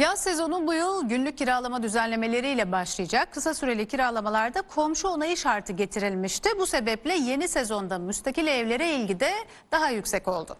Yaz sezonu bu yıl günlük kiralama düzenlemeleriyle başlayacak. Kısa süreli kiralamalarda komşu onayı şartı getirilmişti. Bu sebeple yeni sezonda müstakil evlere ilgi de daha yüksek oldu.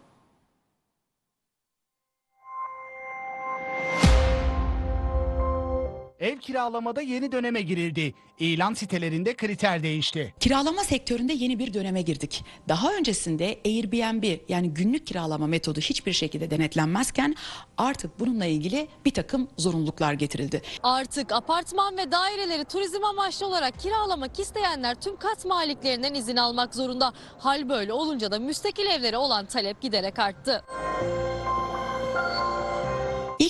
Ev kiralamada yeni döneme girildi. İlan sitelerinde kriter değişti. Kiralama sektöründe yeni bir döneme girdik. Daha öncesinde Airbnb yani günlük kiralama metodu hiçbir şekilde denetlenmezken artık bununla ilgili bir takım zorunluluklar getirildi. Artık apartman ve daireleri turizm amaçlı olarak kiralamak isteyenler tüm kat maliklerinden izin almak zorunda. Hal böyle olunca da müstakil evlere olan talep giderek arttı.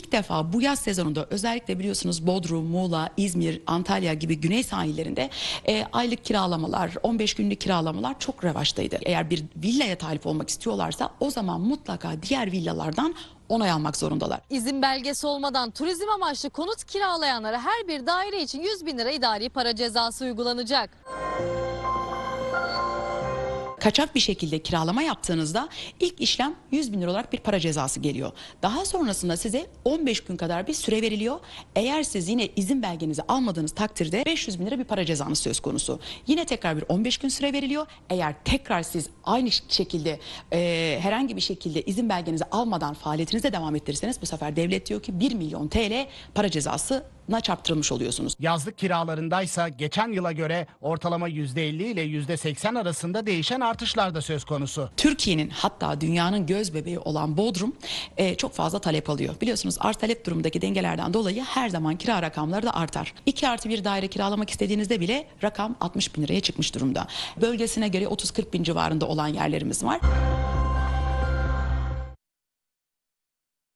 İlk defa bu yaz sezonunda özellikle biliyorsunuz Bodrum, Muğla, İzmir, Antalya gibi güney sahillerinde e, aylık kiralamalar, 15 günlük kiralamalar çok revaçtaydı. Eğer bir villaya talip olmak istiyorlarsa o zaman mutlaka diğer villalardan onay almak zorundalar. İzin belgesi olmadan turizm amaçlı konut kiralayanlara her bir daire için 100 bin lira idari para cezası uygulanacak. Kaçak bir şekilde kiralama yaptığınızda ilk işlem 100 bin lira olarak bir para cezası geliyor. Daha sonrasında size 15 gün kadar bir süre veriliyor. Eğer siz yine izin belgenizi almadığınız takdirde 500 bin lira bir para cezanız söz konusu. Yine tekrar bir 15 gün süre veriliyor. Eğer tekrar siz aynı şekilde e, herhangi bir şekilde izin belgenizi almadan faaliyetinize devam ettirirseniz bu sefer devlet diyor ki 1 milyon TL para cezasına çarptırılmış oluyorsunuz. Yazlık kiralarındaysa geçen yıla göre ortalama %50 ile %80 arasında değişen artışlar söz konusu. Türkiye'nin hatta dünyanın göz bebeği olan Bodrum e, çok fazla talep alıyor. Biliyorsunuz arz talep durumundaki dengelerden dolayı her zaman kira rakamları da artar. 2 artı bir daire kiralamak istediğinizde bile rakam 60 bin liraya çıkmış durumda. Bölgesine göre 30-40 bin civarında olan yerlerimiz var.